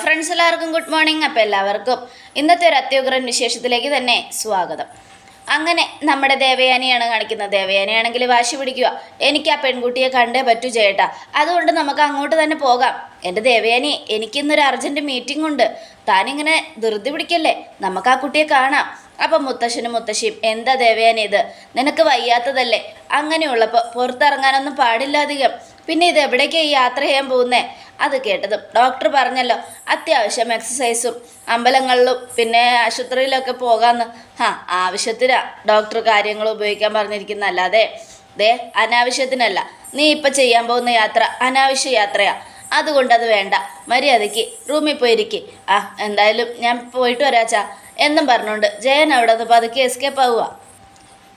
Friends എല്ലാവർക്കും good morning അപ്പോൾ എല്ലാവർക്കും ഇന്നത്തെ ഒരു അത്യുഗ്രൻ വിശേഷത്തിലേക്ക് തന്നെ സ്വാഗതം. അങ്ങനെ നമ്മുടെ ദേവയാനിയാണ് കാണിക്കുന്നത്. ദേവയാനിയാണെങ്കിൽ വാശി പിടിക്കുക. എനിക്ക് ആ പെൺകുട്ടിയെ കണ്ടേ പറ്റൂ ചേട്ടാ. അതുകൊണ്ട് നമുക്ക് അങ്ങോട്ട് തന്നെ പോകാം. എന്റെ ദേവയാനി എനിക്കിന്നൊരു അർജന്റ് മീറ്റിംഗ് ഉണ്ട്. താനിങ്ങനെ ധൃതി പിടിക്കല്ലേ? നമുക്ക് ആ കുട്ടിയെ കാണാം. അപ്പം മുത്തശ്ശനും മുത്തശ്ശിയും എന്താ ദേവയാനി ഇത്? നിനക്ക് വയ്യാത്തതല്ലേ? അങ്ങനെയുള്ളപ്പോൾ പുറത്തിറങ്ങാനൊന്നും പാടില്ല അധികം. പിന്നെ ഇത് എവിടേക്കാണ് ഈ യാത്ര ചെയ്യാൻ പോകുന്നേ? അത് കേട്ടതും. ഡോക്ടർ പറഞ്ഞല്ലോ അത്യാവശ്യം എക്സസൈസും അമ്പലങ്ങളിലും പിന്നെ ആശുപത്രിയിലൊക്കെ പോകാമെന്ന് ആ ആവശ്യത്തിനാ ഡോക്ടർ കാര്യങ്ങൾ ഉപയോഗിക്കാൻ പറഞ്ഞിരിക്കുന്ന. അല്ലാതെ ദേ അനാവശ്യത്തിനല്ല. നീ ഇപ്പം ചെയ്യാൻ പോകുന്ന യാത്ര അനാവശ്യ യാത്രയാ. അതുകൊണ്ട് അത് വേണ്ട. മര്യാദയ്ക്ക് റൂമിൽ പോയിരിക്കെ. ആ എന്തായാലും ഞാൻ പോയിട്ട് വരാച്ചാ. എന്നും പറഞ്ഞുകൊണ്ട് ജയൻ അവിടെ നിന്ന് പതുക്കെ എസ്കേപ്പ് ആവുക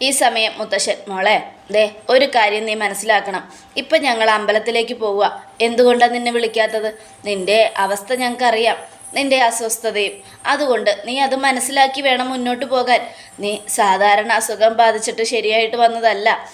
ഈ സമയം മുത്തശ്ശൻ മോളെ ദേ ഒരു കാര്യം നീ മനസ്സിലാക്കണം. ഇപ്പം ഞങ്ങൾ അമ്പലത്തിലേക്ക് പോവുക. എന്തുകൊണ്ടാണ് നിന്നെ വിളിക്കാത്തത്? നിന്റെ അവസ്ഥ ഞങ്ങൾക്കറിയാം. നിന്റെ അസ്വസ്ഥതയും. അതുകൊണ്ട് നീ അത് മനസ്സിലാക്കി വേണം മുന്നോട്ട് പോകാൻ. നീ സാധാരണ അസുഖം ബാധിച്ചിട്ട് ശരിയായിട്ട് വന്നതല്ല.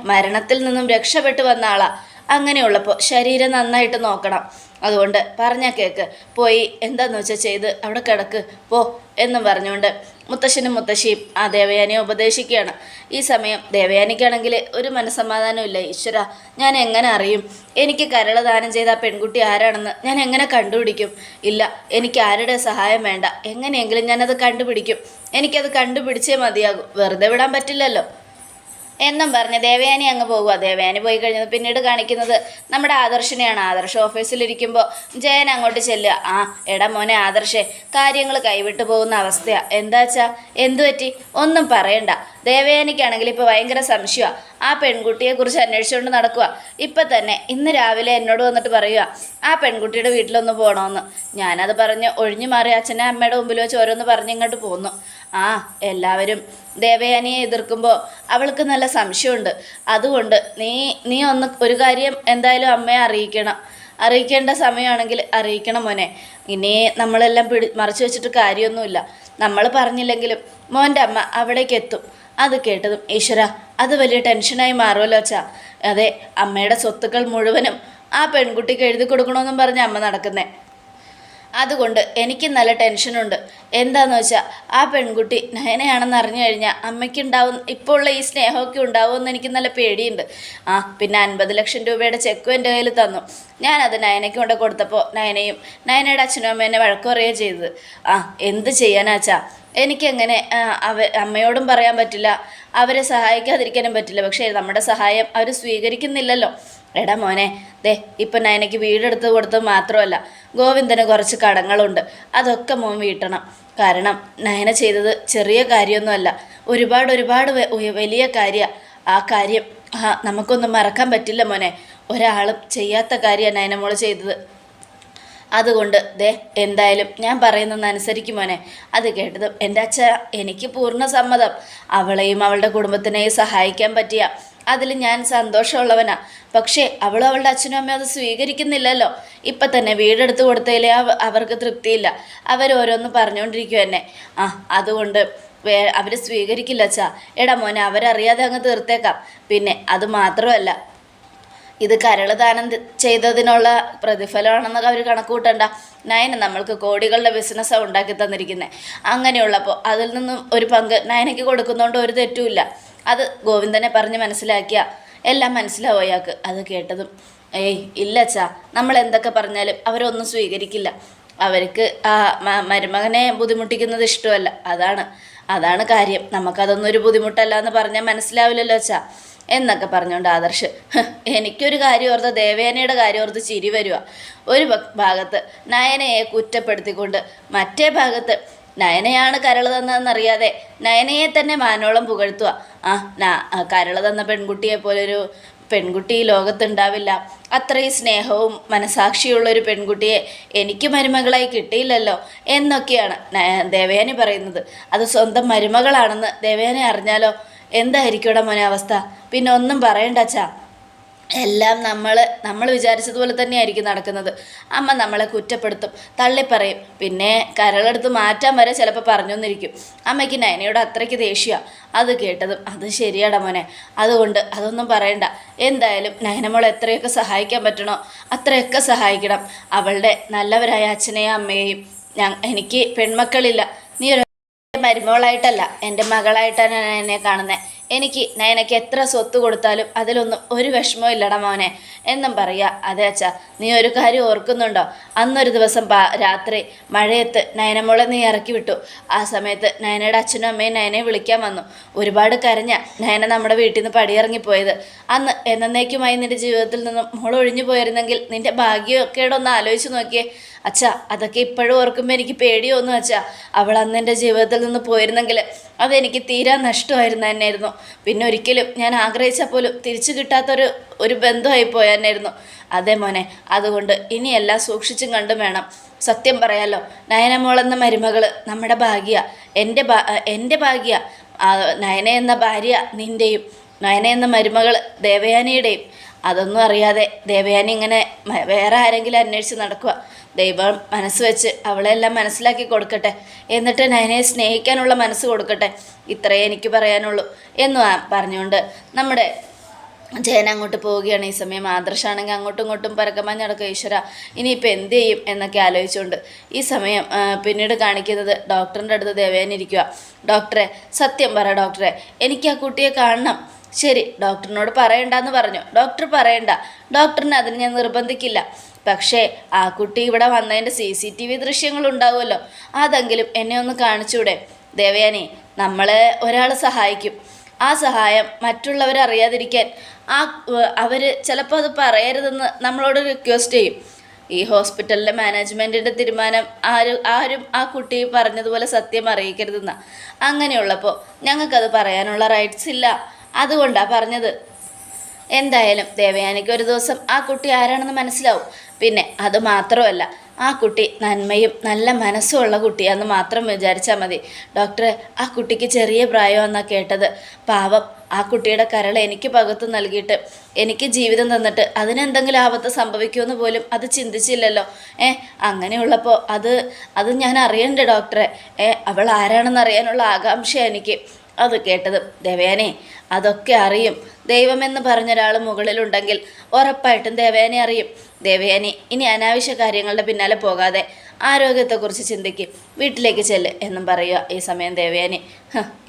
മരണത്തിൽ നിന്നും രക്ഷപ്പെട്ടു വന്ന ആളാ. അങ്ങനെയുള്ളപ്പോൾ ശരീരം നന്നായിട്ട് നോക്കണം. അതുകൊണ്ട് പറഞ്ഞ കേക്ക്. പോയി എന്താന്ന് വെച്ചാൽ ചെയ്ത് അവിടെ കിടക്ക്. പോ എന്നും പറഞ്ഞുകൊണ്ട് മുത്തശ്ശനും മുത്തശ്ശിയും ആ ദേവയാനിയെ ഉപദേശിക്കുകയാണ്. ഈ സമയം ദേവയാനിക്കാണെങ്കിൽ ഒരു മനസ്സമാധാനമില്ല ഈശ്വര ഞാൻ എങ്ങനെ അറിയും? എനിക്ക് കരള ദാനം ചെയ്ത ആ പെൺകുട്ടി ആരാണെന്ന് ഞാൻ എങ്ങനെ കണ്ടുപിടിക്കും? ഇല്ല എനിക്ക് ആരുടെ സഹായം വേണ്ട. എങ്ങനെയെങ്കിലും ഞാനത് കണ്ടുപിടിക്കും. എനിക്കത് കണ്ടുപിടിച്ചേ മതിയാകും. വെറുതെ വിടാൻ പറ്റില്ലല്ലോ. എന്നും പറഞ്ഞ് ദേവയാനി അങ്ങ് പോകുക ദേവയാനി പോയി കഴിഞ്ഞത് പിന്നീട് കാണിക്കുന്നത് നമ്മുടെ ആദർശിനെയാണ്. ആദർശ ഓഫീസിലിരിക്കുമ്പോൾ ജയൻ അങ്ങോട്ട് ചെല്ലുക. ആ എടാ മോനെ ആദർശേ കാര്യങ്ങൾ കൈവിട്ടു പോകുന്ന അവസ്ഥയാണ് എന്താച്ചാ എന്തുപറ്റി എന്തു പറ്റി? ഒന്നും പറയണ്ട. ദേവയാനിക്കാണെങ്കിൽ ഇപ്പോൾ ഭയങ്കര സംശയമാണ് ആ പെൺകുട്ടിയെക്കുറിച്ച് അന്വേഷിച്ചുകൊണ്ട് നടക്കുക ഇപ്പം തന്നെ ഇന്ന് രാവിലെ എന്നോട് വന്നിട്ട് പറയുക ആ പെൺകുട്ടിയുടെ വീട്ടിലൊന്ന് പോകണമെന്ന് ഞാനത് പറഞ്ഞ് ഒഴിഞ്ഞു മാറി അച്ഛനെ അമ്മയുടെ മുമ്പിൽ വെച്ച് ഓരോന്ന് പറഞ്ഞ് ഇങ്ങോട്ട് പോന്നു. ആ എല്ലാവരും ദേവയാനിയെ എതിർക്കുമ്പോൾ അവൾക്ക് നല്ല സംശയമുണ്ട്. അതുകൊണ്ട് നീ നീ ഒന്ന് ഒരു കാര്യം എന്തായാലും അമ്മയെ അറിയിക്കണം. അറിയിക്കേണ്ട സമയമാണെങ്കിൽ അറിയിക്കണം മോനെ. ഇനി നമ്മളെല്ലാം പിടി മറച്ചു വെച്ചിട്ട് കാര്യമൊന്നുമില്ല. നമ്മൾ പറഞ്ഞില്ലെങ്കിലും മോന്റെ അമ്മ അവിടേക്ക് എത്തും. അത് കേട്ടതും ഈശ്വര അത് വലിയ ടെൻഷനായി മാറുമല്ലോ അച്ഛാ. അതെ അമ്മയുടെ സ്വത്തുക്കൾ മുഴുവനും ആ പെൺകുട്ടിക്ക് എഴുതി കൊടുക്കണമെന്നും പറഞ്ഞ് അമ്മ നടക്കുന്നേ. അതുകൊണ്ട് എനിക്ക് നല്ല ടെൻഷനുണ്ട്. എന്താന്ന് വെച്ചാൽ ആ പെൺകുട്ടി നയനയാണെന്ന് അറിഞ്ഞു കഴിഞ്ഞാൽ അമ്മയ്ക്കുണ്ടാവും ഇപ്പോൾ ഉള്ള ഈ സ്നേഹമൊക്കെ ഉണ്ടാവുമെന്ന് എനിക്ക് നല്ല പേടിയുണ്ട്. ആ പിന്നെ അൻപത് ലക്ഷം രൂപയുടെ ചെക്കും എന്റെ കയ്യിൽ തന്നു. ഞാനത് നയനയ്ക്ക് കൊണ്ട് കൊടുത്തപ്പോൾ നയനയും നയനയുടെ അച്ഛനും അമ്മേനെ വഴക്കു പറയുകയും ചെയ്തത്. ആ എന്ത് ചെയ്യാനാച്ചാ? എനിക്കെങ്ങനെ അവ അമ്മയോടും പറയാൻ പറ്റില്ല. അവരെ സഹായിക്കാതിരിക്കാനും പറ്റില്ല. പക്ഷേ നമ്മുടെ സഹായം അവർ സ്വീകരിക്കുന്നില്ലല്ലോ. എടാ മോനെ ദേ ഇപ്പം നയനയ്ക്ക് വീടെടുത്ത് കൊടുത്തത് മാത്രമല്ല ഗോവിന്ദന് കുറച്ച് കടങ്ങളുണ്ട്. അതൊക്കെ മോൻ വീട്ടണം. കാരണം നയന ചെയ്തത് ചെറിയ കാര്യമൊന്നുമല്ല. ഒരുപാട് ഒരുപാട് വലിയ കാര്യമാണ് ആ കാര്യം ആ നമുക്കൊന്നും മറക്കാൻ പറ്റില്ല മോനെ. ഒരാളും ചെയ്യാത്ത കാര്യമാണ് നയന മോൾ ചെയ്തത്. അതുകൊണ്ട് ദേ എന്തായാലും ഞാൻ പറയുന്നത് അനുസരിക്കും മോനെ. അത് കേട്ടതും എന്റെ അച്ഛ എനിക്ക് പൂർണ സമ്മതം. അവളെയും അവളുടെ കുടുംബത്തിനെയും സഹായിക്കാൻ പറ്റിയ അതിൽ ഞാൻ സന്തോഷമുള്ളവനാ. പക്ഷേ അവളും അവളുടെ അച്ഛനും അമ്മയും അത് സ്വീകരിക്കുന്നില്ലല്ലോ. ഇപ്പം തന്നെ വീടെടുത്ത് കൊടുത്തതിലേ അവ- അവർക്ക് തൃപ്തിയില്ല. അവരോരോന്ന് പറഞ്ഞുകൊണ്ടിരിക്കും എന്നെ ആ അതുകൊണ്ട് വേ അവർ സ്വീകരിക്കില്ല അച്ഛാ. എടാ മോനെ അവരറിയാതെ അങ്ങ് തീർത്തേക്കാം. പിന്നെ അത് മാത്രമല്ല ഇത് കരളദാനം ചെയ്തതിനുള്ള പ്രതിഫലമാണെന്നൊക്കെ അവർ കണക്ക് കൂട്ടണ്ട. നയന നമ്മൾക്ക് കോടികളുടെ ബിസിനസ്സാണ് ഉണ്ടാക്കി തന്നിരിക്കുന്നത് അങ്ങനെയുള്ളപ്പോൾ അതിൽ നിന്നും ഒരു പങ്ക് നയനയ്ക്ക് കൊടുക്കുന്നതുകൊണ്ട് ഒരു തെറ്റുമില്ല. അത് ഗോവിന്ദനെ പറഞ്ഞ് മനസ്സിലാക്കിയ എല്ലാം മനസ്സിലാവും അത് കേട്ടതും ഏയ് ഇല്ല അച്ഛാ നമ്മൾ എന്തൊക്കെ പറഞ്ഞാലും അവരൊന്നും സ്വീകരിക്കില്ല. അവർക്ക് ആ മരുമകനെ ബുദ്ധിമുട്ടിക്കുന്നത് ഇഷ്ടമല്ല. അതാണ് അതാണ് കാര്യം. നമുക്കതൊന്നും ഒരു ബുദ്ധിമുട്ടല്ല എന്ന് പറഞ്ഞാൽ മനസ്സിലാവില്ലല്ലോ അച്ഛാ. എന്നൊക്കെ പറഞ്ഞുകൊണ്ട് ആദർശ് "ഹ്, എനിക്കൊരു കാര്യം ഓർത്ത് ദേവേനയുടെ കാര്യം ഓർത്ത് ചിരി വരിക ഒരു ഭാഗത്ത് നയനയെ കുറ്റപ്പെടുത്തിക്കൊണ്ട് മറ്റേ ഭാഗത്ത് നയനയാണ് കരൾ തന്നതെന്നറിയാതെ നയനയെ തന്നെ മാനോളം പുകഴ്ത്തുക. ആ നാ കരൾ തന്ന പെൺകുട്ടിയെ പോലൊരു പെൺകുട്ടി ലോകത്തുണ്ടാവില്ല. അത്രയും സ്നേഹവും മനസാക്ഷിയുള്ളൊരു പെൺകുട്ടിയെ എനിക്ക് മരുമകളായി കിട്ടിയില്ലല്ലോ എന്നൊക്കെയാണ് ദേവയാനി പറയുന്നത്. അത് സ്വന്തം മരുമകളാണെന്ന് ദേവയാനി അറിഞ്ഞാലോ? എന്തായിരിക്കും ഇവിടെ മോനെ അവസ്ഥ? പിന്നെ ഒന്നും പറയണ്ട എല്ലാം നമ്മൾ നമ്മൾ വിചാരിച്ചതുപോലെ തന്നെയായിരിക്കും നടക്കുന്നത്. അമ്മ നമ്മളെ കുറ്റപ്പെടുത്തും തള്ളിപ്പറയും. പിന്നെ കരളെടുത്ത് മാറ്റാൻ വരെ ചിലപ്പോൾ പറഞ്ഞൊന്നിരിക്കും. അമ്മയ്ക്ക് നയനയോട് അത്രയ്ക്ക് ദേഷ്യമാണ് അത് കേട്ടതും അത് ശരിയാടാ മോനെ. അതുകൊണ്ട് അതൊന്നും പറയണ്ട. എന്തായാലും നയനമോളെ എത്രയൊക്കെ സഹായിക്കാൻ പറ്റണോ അത്രയൊക്കെ സഹായിക്കണം. അവളുടെ നല്ലവരായ അച്ഛനെയും അമ്മയെയും എനിക്ക് പെൺമക്കളില്ല. നീ ഒരു മരുമകളായിട്ടല്ല എന്റെ മകളായിട്ടാണ് എന്നെ കാണുന്നത് എനിക്ക് നയനയ്ക്ക് എത്ര സ്വത്ത് കൊടുത്താലും അതിലൊന്നും ഒരു വിഷമവും ഇല്ലട മോനെ. എന്നും പറയുക അതെ അച്ഛാ നീ ഒരു കാര്യം ഓർക്കുന്നുണ്ടോ? അന്നൊരു ദിവസം രാത്രി മഴയത്ത് നയനമോളെ നീ ഇറക്കി വിട്ടു. ആ സമയത്ത് നയനയുടെ അച്ഛനും അമ്മയും നയനെ വിളിക്കാൻ വന്നു. ഒരുപാട് കരഞ്ഞ നയന നമ്മുടെ വീട്ടിൽ നിന്ന് പടിയിറങ്ങിപ്പോയത് അന്ന് എന്നേക്കുമായി നിന്റെ ജീവിതത്തിൽ നിന്നും മോൾ ഒഴിഞ്ഞു പോയിരുന്നെങ്കിൽ നിന്റെ ഭാഗ്യമൊക്കെയുടെ ഒന്ന് ആലോചിച്ച് നോക്കിയേ. അച്ഛാ അതൊക്കെ ഇപ്പോഴും ഓർക്കുമ്പോൾ എനിക്ക് പേടിയോന്നു അച്ഛാ. അവൾ അന്ന് എന്റെ ജീവിതത്തിൽ നിന്ന് പോയിരുന്നെങ്കിൽ അതെനിക്ക് തീരാ നഷ്ടമായിരുന്നു തന്നെയായിരുന്നു പിന്നെ ഒരിക്കലും ഞാൻ ആഗ്രഹിച്ചാൽ പോലും തിരിച്ചു കിട്ടാത്തൊരു ഒരു ബന്ധമായി പോയെന്നായിരുന്നു അതെ മോനെ അതുകൊണ്ട് ഇനിയെല്ലാം സൂക്ഷിച്ചും കണ്ടും വേണം. സത്യം പറയാലോ നയനമോളെന്ന മരുമകൾ നമ്മുടെ ഭാഗ്യ. എന്റെ എന്റെ ഭാഗ്യ. നയന എന്ന ഭാര്യ നിന്റെയും നയന എന്ന മരുമകൾ ദേവയാനിയുടെയും. അതൊന്നും അറിയാതെ ദേവയാനി ഇങ്ങനെ വേറെ ആരെങ്കിലും അന്വേഷിച്ച് നടക്കുക ദൈവം മനസ്സ് വെച്ച് അവളെല്ലാം മനസ്സിലാക്കി കൊടുക്കട്ടെ. എന്നിട്ട് നയനയെ സ്നേഹിക്കാനുള്ള മനസ്സ് കൊടുക്കട്ടെ. ഇത്രയേ എനിക്ക് പറയാനുള്ളൂ എന്ന് പറഞ്ഞുകൊണ്ട് നമ്മുടെ ജയൻ അങ്ങോട്ട് പോവുകയാണ്. ഈ സമയം ആദർശാണെങ്കിൽ അങ്ങോട്ടും ഇങ്ങോട്ടും പരക്കമാൻ നടക്കുക. ഈശ്വര ഇനിയിപ്പോൾ എന്ത് ചെയ്യും എന്നൊക്കെ ആലോചിച്ചുകൊണ്ട് ഈ സമയം പിന്നീട് കാണിക്കുന്നത് ഡോക്ടറിന്റെ അടുത്ത് ദേവേനിരിക്കുക ഡോക്ടറെ സത്യം പറ ഡോക്ടറെ എനിക്ക് ആ കുട്ടിയെ കാണണം. ശരി ഡോക്ടറിനോട് പറയണ്ടെന്ന് പറഞ്ഞു. ഡോക്ടർ പറയണ്ട. ഡോക്ടറിനെ അതിന് ഞാൻ നിർബന്ധിക്കില്ല. പക്ഷേ ആ കുട്ടി ഇവിടെ വന്നതിന്റെ സി സി ടി വി ദൃശ്യങ്ങൾ ഉണ്ടാവുമല്ലോ അതെങ്കിലും എന്നെ ഒന്ന് കാണിച്ചൂടെ? ദേവയാനി നമ്മളെ ഒരാൾ സഹായിക്കും. ആ സഹായം മറ്റുള്ളവർ അറിയാതിരിക്കാൻ. ആ അവർ ചിലപ്പോൾ അത് പറയരുതെന്ന് നമ്മളോട് റിക്വസ്റ്റ് ചെയ്യും. ഈ ഹോസ്പിറ്റലിലെ മാനേജ്മെന്റിന്റെ തീരുമാനം ആരും ആരും ആ കുട്ടി പറഞ്ഞതുപോലെ സത്യം അറിയിക്കരുതെന്നാണ് അങ്ങനെയുള്ളപ്പോൾ ഞങ്ങൾക്കത് പറയാനുള്ള റൈറ്റ്സ് ഇല്ല. അതുകൊണ്ടാണ് പറഞ്ഞത്. എന്തായാലും ദേവയാനിക്ക് ഒരു ദിവസം ആ കുട്ടി ആരാണെന്ന് മനസ്സിലാവും. പിന്നെ അത് മാത്രമല്ല ആ കുട്ടി നന്മയും നല്ല മനസ്സുമുള്ള കുട്ടിയാണെന്ന് മാത്രം വിചാരിച്ചാൽ മതി. ഡോക്ടറെ ആ കുട്ടിക്ക് ചെറിയ പ്രായമെന്നാണ് കേട്ടത്. പാവം ആ കുട്ടിയുടെ കരൾ എനിക്ക് പകർത്ത് നൽകിയിട്ട് എനിക്ക് ജീവിതം തന്നിട്ട് അതിനെന്തെങ്കിലും ആപത്ത് സംഭവിക്കുമെന്ന് പോലും അത് ചിന്തിച്ചില്ലല്ലോ. ഏ അങ്ങനെയുള്ളപ്പോൾ അത് അത് ഞാൻ അറിയണ്ടേ ഡോക്ടറെ. ഏ അവൾ ആരാണെന്ന് അറിയാനുള്ള ആകാംക്ഷ എനിക്ക്. അത് കേട്ടത് ദേവയാനെ. അതൊക്കെ അറിയും. ദൈവമെന്ന് പറഞ്ഞൊരാൾ മുകളിലുണ്ടെങ്കിൽ ഉറപ്പായിട്ടും ദേവയാനി അറിയും. ദേവയാനി ഇനി അനാവശ്യ കാര്യങ്ങളുടെ പിന്നാലെ പോകാതെ ആരോഗ്യത്തെക്കുറിച്ച് ചിന്തിക്കും. വീട്ടിലേക്ക് ചെല്ല് എന്നും പറയുക ഈ സമയം ദേവയാനി.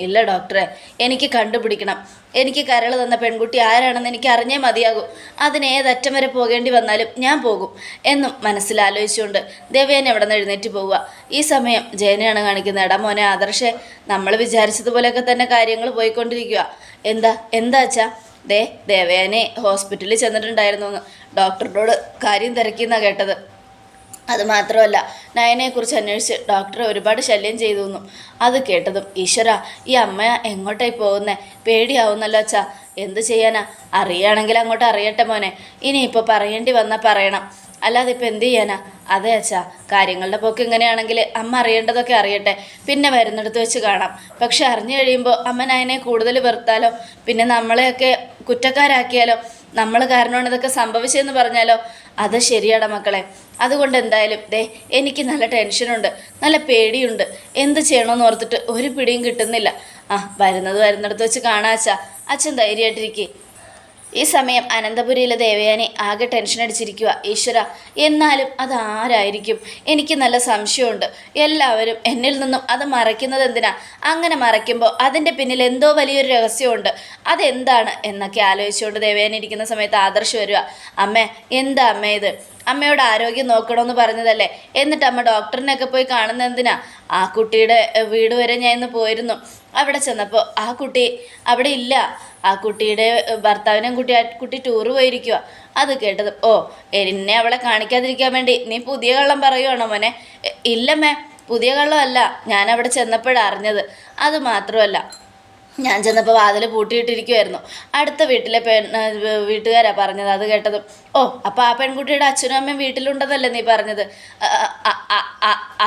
ഇല്ല ഡോക്ടറെ എനിക്ക് കണ്ടുപിടിക്കണം. എനിക്ക് കരൾ തന്ന പെൺകുട്ടി ആരാണെന്ന് എനിക്ക് അറിഞ്ഞേ മതിയാകൂ. അതിന് ഏതറ്റം വരെ പോകേണ്ടി വന്നാലും ഞാൻ പോകും എന്നും മനസ്സിലാലോചിച്ചുകൊണ്ട് ദേവയാനി അവിടെ നിന്ന് എഴുന്നേറ്റ് പോവുക. ഈ സമയം ജയനെയാണ് കാണിക്കുന്നത്. എടാ മോനെ ആദർശേ നമ്മൾ വിചാരിച്ചതുപോലെയൊക്കെ തന്നെ കാര്യങ്ങൾ പോയിക്കൊണ്ടിരിക്കുക എന്താ എന്താ അച്ഛാ? ദേ ദേവയാനെ ഹോസ്പിറ്റലിൽ ചെന്നിട്ടുണ്ടായിരുന്നു ഡോക്ടറിനോട് കാര്യം തിരക്കിയെന്നാണ് കേട്ടത്. അത് മാത്രമല്ല നയനെക്കുറിച്ച് അന്വേഷിച്ച് ഡോക്ടറെ ഒരുപാട് ശല്യം ചെയ്തു എന്നും അത് കേട്ടതും ഈശ്വര ഈ അമ്മ എങ്ങോട്ടായി പോകുന്നേ? പേടിയാവുന്നല്ലോ അച്ഛാ. എന്ത് ചെയ്യാനാ? അറിയുകയാണെങ്കിൽ അങ്ങോട്ട് അറിയട്ടെ മോനെ. ഇനിയിപ്പോൾ പറയേണ്ടി വന്നാൽ പറയണം. അല്ലാതെ ഇപ്പം എന്ത് ചെയ്യാനാ? അതെ അച്ഛാ കാര്യങ്ങളുടെ പോക്ക് ഇങ്ങനെയാണെങ്കിൽ അമ്മ അറിയേണ്ടതൊക്കെ അറിയട്ടെ. പിന്നെ വരുന്നിടത്ത് വെച്ച് കാണാം. പക്ഷെ അറിഞ്ഞു കഴിയുമ്പോൾ അമ്മ നയനെ കൂടുതൽ വെറുത്താലോ? പിന്നെ നമ്മളെയൊക്കെ കുറ്റക്കാരാക്കിയാലോ? നമ്മൾ കാരണമാണ് ഇതൊക്കെ സംഭവിച്ചതെന്ന് പറഞ്ഞാലോ? അത് ശരിയാടാ മക്കളെ. അതുകൊണ്ട് എന്തായാലും ദേ എനിക്ക് നല്ല ടെൻഷനുണ്ട്. നല്ല പേടിയുണ്ട്. എന്ത് ചെയ്യണമെന്ന് ഓർത്തിട്ട് ഒരു പിടിയും കിട്ടുന്നില്ല. ആ വരുന്നത് വരുന്നിടത്ത് വെച്ച് കാണാച്ചാ അച്ഛൻ ധൈര്യമായിട്ടിരിക്കേ. ഈ സമയം അനന്തപുരിയിലെ ദേവയാനെ ആകെ ടെൻഷൻ അടിച്ചിരിക്കുക ഈശ്വര എന്നാലും അതാരായിരിക്കും? എനിക്ക് നല്ല സംശയമുണ്ട്. എല്ലാവരും എന്നിൽ നിന്നും അത് മറയ്ക്കുന്നത് എന്തിനാ? അങ്ങനെ മറയ്ക്കുമ്പോൾ അതിന്റെ പിന്നിൽ എന്തോ വലിയൊരു രഹസ്യമുണ്ട്. അതെന്താണ് എന്നൊക്കെ ആലോചിച്ചുകൊണ്ട് ദേവയാനി ഇരിക്കുന്ന സമയത്ത് ആദർശ് വരിക അമ്മേ എന്താ അമ്മേ ഇത്? അമ്മയോട് ആരോഗ്യം നോക്കണമെന്ന് പറഞ്ഞതല്ലേ? എന്നിട്ട് അമ്മ ഡോക്ടറിനെയൊക്കെ പോയി കാണുന്ന എന്തിനാ? ആ കുട്ടിയുടെ വീട് വരെ ഞാൻ ഇന്ന് പോയിരുന്നു. അവിടെ ചെന്നപ്പോൾ ആ കുട്ടി അവിടെ ഇല്ല. ആ കുട്ടിയുടെ ഭർത്താവിനെ ഭർത്താവിനെയും കുട്ടി ആ കുട്ടി ടൂറ് പോയിരിക്കുക അത് കേട്ടത് ഓ എന്നെ അവളെ കാണിക്കാതിരിക്കാൻ വേണ്ടി നീ പുതിയ കള്ളം പറയുവാണോ മോനെ? ഇല്ല മേ. പുതിയ കള്ളമല്ല. ഞാൻ അവിടെ ചെന്നപ്പോഴറിഞ്ഞത് അത് മാത്രമല്ല. ഞാൻ ചെന്നപ്പോൾ വാതിൽ പൂട്ടിയിട്ടിരിക്കുമായിരുന്നു അടുത്ത വീട്ടിലെ പെൺ വീട്ടുകാരാണ് പറഞ്ഞത് അത് കേട്ടത്. ഓ അപ്പോൾ ആ പെൺകുട്ടിയുടെ അച്ഛനും അമ്മയും വീട്ടിലുണ്ടെന്നല്ലേ നീ പറഞ്ഞത്?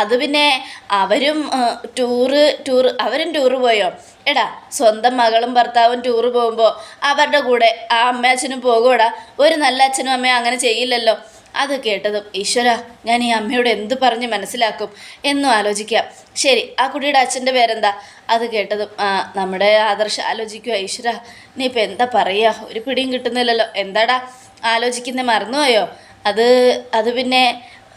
അത് പിന്നെ അവരും ടൂറ് ടൂറ് അവരും ടൂറ് പോയോ? എടാ സ്വന്തം മകളും ഭർത്താവും ടൂറ് പോകുമ്പോൾ അവരുടെ കൂടെ ആ അമ്മ അച്ഛനും പോകുമോടാ ഒരു നല്ല അച്ഛനും അമ്മയും അങ്ങനെ ചെയ്യില്ലല്ലോ. അത് കേട്ടതും ഈശ്വര ഞാൻ ഈ അമ്മയോട് എന്ത് പറഞ്ഞ് മനസ്സിലാക്കും? എന്നും ആലോചിക്കാം. ശരി ആ കുട്ടിയുടെ അച്ഛന്റെ പേരെന്താ? അത് കേട്ടതും നമ്മുടെ ആദർശം ആലോചിക്കുക ഈശ്വര നീ ഇപ്പം എന്താ പറയുക? ഒരു പിടിയും കിട്ടുന്നില്ലല്ലോ. എന്താടാ ആലോചിക്കുന്ന മറന്നുപോയോ? അത് അത് പിന്നെ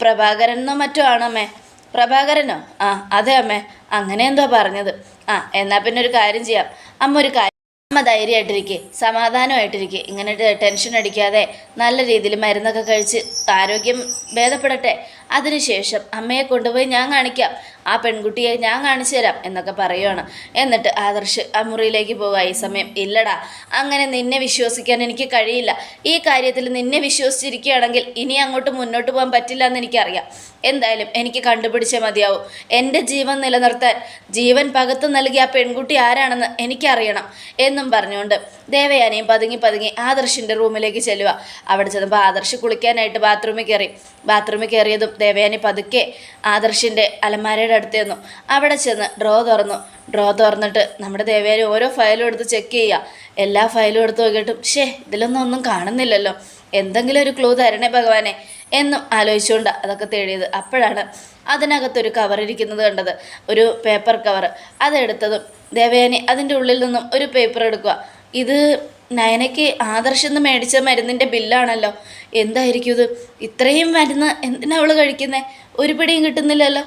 പ്രഭാകരൻ എന്നോ മറ്റോ ആണോ അമ്മേ? പ്രഭാകരനോ? ആ അതെ അമ്മേ. അങ്ങനെ എന്തോ പറഞ്ഞത്. ആ എന്നാൽ പിന്നെ ഒരു കാര്യം ചെയ്യാം. അമ്മ ഒരു കാര്യം അമ്മ ധൈര്യമായിട്ടിരിക്കെ സമാധാനമായിട്ടിരിക്കെ ഇങ്ങനെ ടെൻഷൻ അടിക്കാതെ നല്ല രീതിയിൽ മരുന്നൊക്കെ കഴിച്ച് ആരോഗ്യം ഭേദപ്പെടട്ടെ. അതിനുശേഷം അമ്മയെ കൊണ്ടുപോയി ഞാൻ കാണിക്കാം. ആ പെൺകുട്ടിയെ ഞാൻ കാണിച്ചു തരാം എന്നൊക്കെ പറയുവാണ്. എന്നിട്ട് ആദർശ് ആ മുറിയിലേക്ക് പോവുക. ഈ സമയം ഇല്ലടാ. അങ്ങനെ നിന്നെ വിശ്വസിക്കാൻ എനിക്ക് കഴിയില്ല. ഈ കാര്യത്തിൽ നിന്നെ വിശ്വസിച്ചിരിക്കുകയാണെങ്കിൽ ഇനി അങ്ങോട്ട് മുന്നോട്ട് പോകാൻ പറ്റില്ല എന്ന് എനിക്കറിയാം. എന്തായാലും എനിക്ക് കണ്ടുപിടിച്ചേ മതിയാവും. എന്റെ ജീവൻ നിലനിർത്താൻ ജീവൻ പകത്ത് നൽകിയ ആ പെൺകുട്ടി ആരാണെന്ന് എനിക്കറിയണം എന്നും പറഞ്ഞുകൊണ്ട് ദേവയാനയും പതുങ്ങി പതുങ്ങി ആദർശിന്റെ റൂമിലേക്ക് ചെല്ലുക. അവിടെ ചെന്നപ്പോൾ ആദർശ് കുളിക്കാനായിട്ട് ബാത്റൂമിൽ കയറി. ബാത്റൂമിൽ കയറിയതും ദേവയാനി പതുക്കെ ആദർശിന്റെ അലമാരയുടെ അടുത്ത് ചെന്നു. അവിടെ ചെന്ന് ഡ്രോ തുറന്നു. ഡ്രോ തുറന്നിട്ട് നമ്മുടെ ദേവയാനി ഓരോ ഫയലും എടുത്ത് ചെക്ക് ചെയ്യുക. എല്ലാ ഫയലും എടുത്ത് നോക്കിയിട്ടും ഷേ ഇതിലൊന്നും ഒന്നും കാണുന്നില്ലല്ലോ. എന്തെങ്കിലും ഒരു ക്ലൂ തരണേ ഭഗവാനെ. എന്നും ആലോചിച്ചുകൊണ്ട് അതൊക്കെ തേടിയത്. അപ്പോഴാണ് അതിനകത്തൊരു കവർ ഇരിക്കുന്നത് കണ്ടത്. ഒരു പേപ്പർ കവർ അതെടുത്തതും ദേവയാനി അതിന്റെ ഉള്ളിൽ നിന്നും ഒരു പേപ്പർ എടുക്കുക. ഇത് നയനയ്ക്ക് ആദർശെന്ന് മേടിച്ച മരുന്നിന്റെ ബില്ലാണല്ലോ എന്തായിരിക്കും ഇത്? ഇത്രയും മരുന്ന് എന്തിനാണ് അവൾ കഴിക്കുന്നത് ഒരു പിടിയും കിട്ടുന്നില്ലല്ലോ.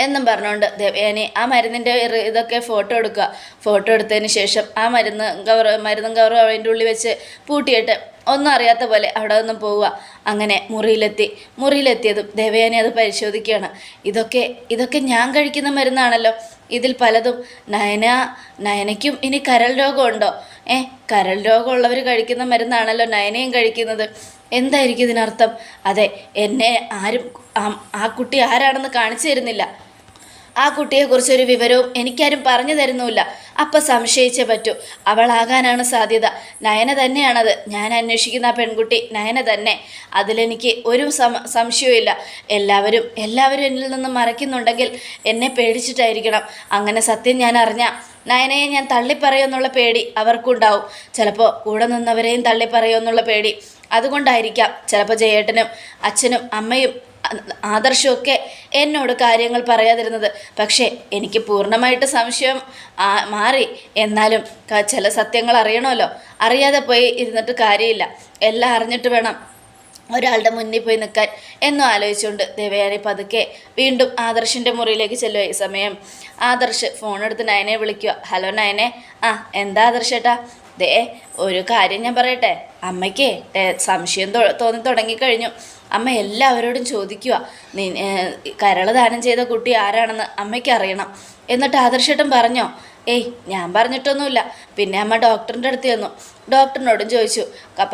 എന്നും പറഞ്ഞുകൊണ്ട് ദേവയാനി ആ മരുന്നിന്റെ ഇതൊക്കെ ഫോട്ടോ എടുക്കുക. ഫോട്ടോ എടുത്തതിന് ശേഷം ആ മരുന്ന് കവർ മരുന്നും കവറും അതിന്റെ ഉള്ളിൽ വെച്ച് പൂട്ടിയിട്ട് ഒന്നും അറിയാത്ത പോലെ അവിടെ നിന്നും പോവുക. അങ്ങനെ മുറിയിലെത്തി. മുറിയിലെത്തിയതും ദേവയാനി അത് പരിശോധിക്കുകയാണ്. ഇതൊക്കെ ഇതൊക്കെ ഞാൻ കഴിക്കുന്ന മരുന്നാണല്ലോ. ഇതിൽ പലതും. നയന നയനയ്ക്കും ഇനി കരൾ രോഗമുണ്ടോ? ഏ കരൾ രോഗമുള്ളവർ കഴിക്കുന്ന മരുന്നാണല്ലോ നയനയും കഴിക്കുന്നത്. എന്തായിരിക്കും ഇതിനർത്ഥം? അതെ എന്നെ ആരും ആ- ആ കുട്ടി ആരാണെന്ന് കാണിച്ചു തരുന്നില്ല. ആ കുട്ടിയെക്കുറിച്ചൊരു വിവരവും എനിക്കാരും പറഞ്ഞു തരുന്നുമില്ല. അപ്പം സംശയിച്ചേ പറ്റൂ. അവളാകാനാണ് സാധ്യത. നയന തന്നെയാണത്. ഞാൻ അന്വേഷിക്കുന്ന ആ പെൺകുട്ടി നയന തന്നെ. അതിലെനിക്ക് ഒരു സം സംശയവുമില്ല. എല്ലാവരും എല്ലാവരും എന്നിൽ നിന്ന് മറയ്ക്കുന്നുണ്ടെങ്കിൽ എന്നെ പേടിച്ചിട്ടായിരിക്കണം. അങ്ങനെ സത്യം ഞാൻ അറിഞ്ഞ നയനയെ ഞാൻ തള്ളിപ്പറയുമെന്നുള്ള പേടി അവർക്കുണ്ടാവും. ചിലപ്പോൾ കൂടെ നിന്നവരെയും തള്ളിപ്പറയുമെന്നുള്ള പേടി അതുകൊണ്ടായിരിക്കാം. ചിലപ്പോൾ ജയേട്ടനും അച്ഛനും അമ്മയും ആദർശമൊക്കെ എന്നോട് കാര്യങ്ങൾ പറയാതിരുന്നത്. പക്ഷേ എനിക്ക് പൂർണമായിട്ട് സംശയം മാറി. എന്നാലും ചില സത്യങ്ങൾ അറിയണമല്ലോ. അറിയാതെ പോയി ഇരുന്നിട്ട് കാര്യമില്ല. എല്ലാം അറിഞ്ഞിട്ട് വേണം ഒരാളുടെ മുന്നിൽ പോയി നിൽക്കാൻ. എന്നും ആലോചിച്ചുകൊണ്ട് ദേവയാനി പതുക്കെ വീണ്ടും ആദർശിന്റെ മുറിയിലേക്ക് ചെല്ലുക ഈ സമയം. ആദർശ് ഫോണെടുത്ത് നയനെ വിളിക്കുക. ഹലോ നയനെ. ആ എന്താ ആദർശേട്ടാ ദേ ഒരു കാര്യം ഞാൻ പറയട്ടെ. അമ്മയ്ക്ക് സംശയം തോന്നി തുടങ്ങിക്കഴിഞ്ഞു. അമ്മ എല്ലാവരോടും ചോദിക്കുക നീ കരൾ ദാനം ചെയ്ത കുട്ടി ആരാണെന്ന് അമ്മയ്ക്ക് അറിയണം എന്നിട്ട് ആദർശേട്ടൻ പറഞ്ഞോ ഏയ് ഞാൻ പറഞ്ഞിട്ടൊന്നുമില്ല. പിന്നെ അമ്മ ഡോക്ടറിന്റെ അടുത്ത് ചെന്നു. ഡോക്ടറിനോടും ചോദിച്ചു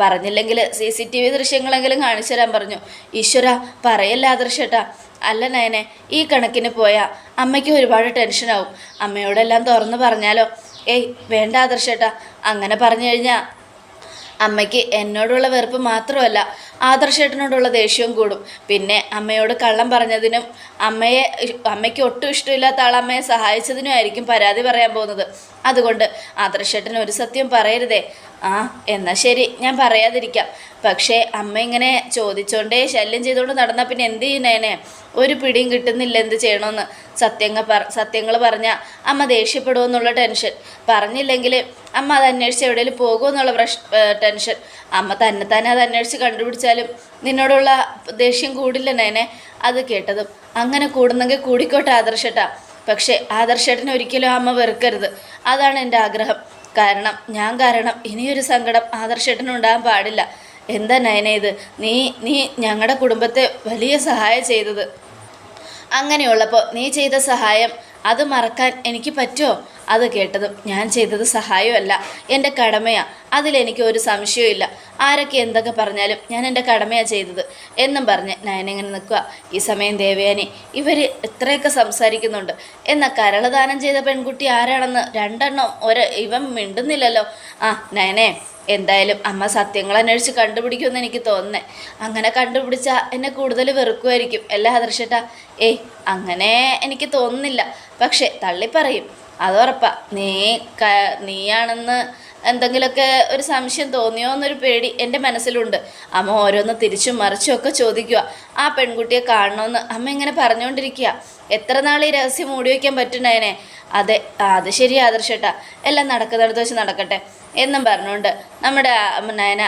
പറഞ്ഞില്ലെങ്കിൽ സി സി ടി വി ദൃശ്യങ്ങളെങ്കിലും കാണിച്ചു തരാൻ പറഞ്ഞു. ഈശ്വര പറയല്ല ആദർശേട്ടാ. അല്ല നയനെ ഈ കണക്കിന് പോയാൽ അമ്മയ്ക്ക് ഒരുപാട് ടെൻഷനാവും. അമ്മയോടെല്ലാം തുറന്ന് പറഞ്ഞാലോ? ഏയ് വേണ്ട ആദർശേട്ടാ. അങ്ങനെ പറഞ്ഞു കഴിഞ്ഞാൽ അമ്മയ്ക്ക് എന്നോടുള്ള വെറുപ്പ് മാത്രമല്ല ആദർശേട്ടനോടുള്ള ദേഷ്യവും കൂടും. പിന്നെ അമ്മയോട് കള്ളം പറഞ്ഞതിനും അമ്മയെ അമ്മയ്ക്ക് ഒട്ടും ഇഷ്ടമില്ലാത്ത ആൾ അമ്മയെ സഹായിച്ചതിനും ആയിരിക്കും പരാതി പറയാൻ പോകുന്നത്. അതുകൊണ്ട് ആദർശേട്ടൻ ഒരു സത്യം പറയരുതേ. ആ എന്നാൽ ശരി ഞാൻ പറയാതിരിക്കാം. പക്ഷേ അമ്മ ഇങ്ങനെ ചോദിച്ചോണ്ടേ ശല്യം ചെയ്തുകൊണ്ട് നടന്നാൽ പിന്നെ എന്ത് ചെയ്യുന്നേനെ? ഒരു പിടിയും കിട്ടുന്നില്ല എന്ത് ചെയ്യണമെന്ന് സത്യങ്ങൾ പറ സത്യങ്ങൾ പറഞ്ഞാൽ അമ്മ ദേഷ്യപ്പെടുമെന്നുള്ള ടെൻഷൻ. പറഞ്ഞില്ലെങ്കിൽ അമ്മ അത് അന്വേഷിച്ച് എവിടെയെങ്കിലും പോകുമെന്നുള്ള പ്രശ് ടെൻഷൻ. അമ്മ തന്നെ തന്നെ അത് അന്വേഷിച്ച് കണ്ടുപിടിച്ചാലും നിന്നോടുള്ള ദേഷ്യം കൂടില്ല നേനെ. അത് കേട്ടതും അങ്ങനെ കൂടുന്നെങ്കിൽ കൂടിക്കോട്ടെ ആദർശട്ടാ. പക്ഷേ ആദർശേട്ടനെ ഒരിക്കലും അമ്മ വെറുക്കരുത്. അതാണ് എന്റെ ആഗ്രഹം. കാരണം ഞാൻ കാരണം ഇനിയൊരു സങ്കടം ആദർശേട്ടനുണ്ടാകാൻ പാടില്ല. എന്താ നയന ഇത്? നീ നീ ഞങ്ങളുടെ കുടുംബത്തെ വലിയ സഹായം ചെയ്തത്. അങ്ങനെയുള്ളപ്പോൾ നീ ചെയ്ത സഹായം അത് മറക്കാൻ എനിക്ക് പറ്റുമോ അത് കേട്ടതും ഞാൻ ചെയ്തത് സഹായമല്ല. എന്റെ കടമയാണ് അതിലെനിക്ക് ഒരു സംശയവും ആരൊക്കെ എന്തൊക്കെ പറഞ്ഞാലും ഞാൻ എന്റെ കടമയാണ് ചെയ്തത് എന്നും പറഞ്ഞ് നയനിങ്ങനെ നിൽക്കുക ഈ സമയം ദേവയാനി ഇവർ എത്രയൊക്കെ സംസാരിക്കുന്നുണ്ട്. എന്നാൽ കരളദാനം ചെയ്ത പെൺകുട്ടി ആരാണെന്ന് രണ്ടെണ്ണം ഒരു ഇവൻ മിണ്ടുന്നില്ലല്ലോ. ആ നയനെ. എന്തായാലും അമ്മ സത്യങ്ങൾ അന്വേഷിച്ച് കണ്ടുപിടിക്കുമെന്ന് എനിക്ക് തോന്നുന്നേ. അങ്ങനെ കണ്ടുപിടിച്ചാൽ എന്നെ കൂടുതൽ വെറുക്കുമായിരിക്കും അല്ല ആദർശേട്ടാ ഏയ് അങ്ങനെ എനിക്ക് തോന്നുന്നില്ല. പക്ഷേ തള്ളി പറയും. അതുറപ്പാ നീ നീയാണെന്ന് എന്തെങ്കിലുമൊക്കെ ഒരു സംശയം തോന്നിയോ എന്നൊരു പേടി എന്റെ മനസ്സിലുണ്ട്. അമ്മ ഓരോന്ന് തിരിച്ചും മറിച്ചും ഒക്കെ ചോദിക്കുക ആ പെൺകുട്ടിയെ കാണണമെന്ന് അമ്മ ഇങ്ങനെ പറഞ്ഞുകൊണ്ടിരിക്കുക എത്ര നാൾ ഈ രഹസ്യം മൂടി വയ്ക്കാൻ പറ്റുന്നതിനെ അതെ അത് ശരി ആദർശേട്ടാ. എല്ലാം നടക്കുന്നിടത്ത് വെച്ച് നടക്കട്ടെ. എന്നും പറഞ്ഞുകൊണ്ട് നമ്മുടെ നയന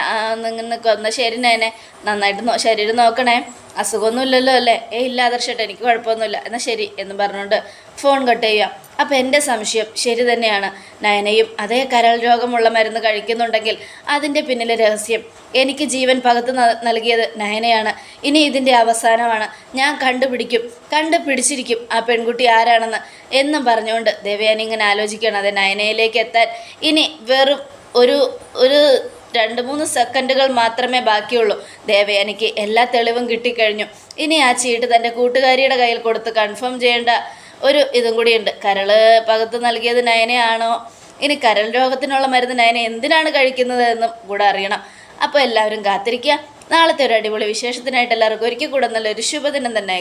നിങ്ങൾ കൊന്ന ശരി നയനെ. നന്നായിട്ട് ശരീരം നോക്കണേ. അസുഖമൊന്നുമില്ലല്ലോ അല്ലേ? ഏ ഇല്ല ആദർശേട്ടാ എനിക്ക് കുഴപ്പമൊന്നുമില്ല. എന്നാൽ ശരി എന്നും പറഞ്ഞുകൊണ്ട് ഫോൺ കട്ട് ചെയ്യാം അപ്പം എന്റെ സംശയം ശരി തന്നെയാണ്. നയനയും അതേ കരൾ രോഗമുള്ള മരുന്ന് കഴിക്കുന്നുണ്ടെങ്കിൽ അതിന്റെ പിന്നിലെ രഹസ്യം എനിക്ക് ജീവൻ പകത്ത് നൽകിയത് നയനയാണ്. ഇനി ഇതിന്റെ അവസാനമാണ്. ഞാൻ കണ്ടുപിടിക്കും കണ്ടുപിടിച്ചിരിക്കും ആ പെൺകുട്ടി ആരാണെന്ന് എന്നും പറഞ്ഞുകൊണ്ട് ദേവയാനി ഇങ്ങനെ ആലോചിക്കുകയാണ്. അത് നയനയിലേക്ക് എത്താൻ ഇനി വെറും ഒരു ഒരു രണ്ട് മൂന്ന് സെക്കൻഡുകൾ മാത്രമേ ബാക്കിയുള്ളൂ. ദേവയാനിക്ക് എല്ലാ തെളിവും കിട്ടിക്കഴിഞ്ഞു. ഇനി ആ ചീട്ട് തന്റെ കൂട്ടുകാരിയുടെ കയ്യിൽ കൊടുത്ത് കൺഫേം ചെയ്യേണ്ട ഒരു ഇതും കൂടിയുണ്ട്. കരൾ പകത്ത് നൽകിയത് നയനയാണോ? ഇനി കരൾ രോഗത്തിനുള്ള മരുന്ന് നയന എന്തിനാണ് കഴിക്കുന്നത് എന്നും കൂടെ അറിയണം. അപ്പോൾ എല്ലാവരും കാത്തിരിക്കുക. നാളത്തെ ഒരു അടിപൊളി വിശേഷത്തിനായിട്ട് എല്ലാവർക്കും ഒരിക്കൽ കൂടെ നല്ലൊരു ശുഭദിനം തന്നെ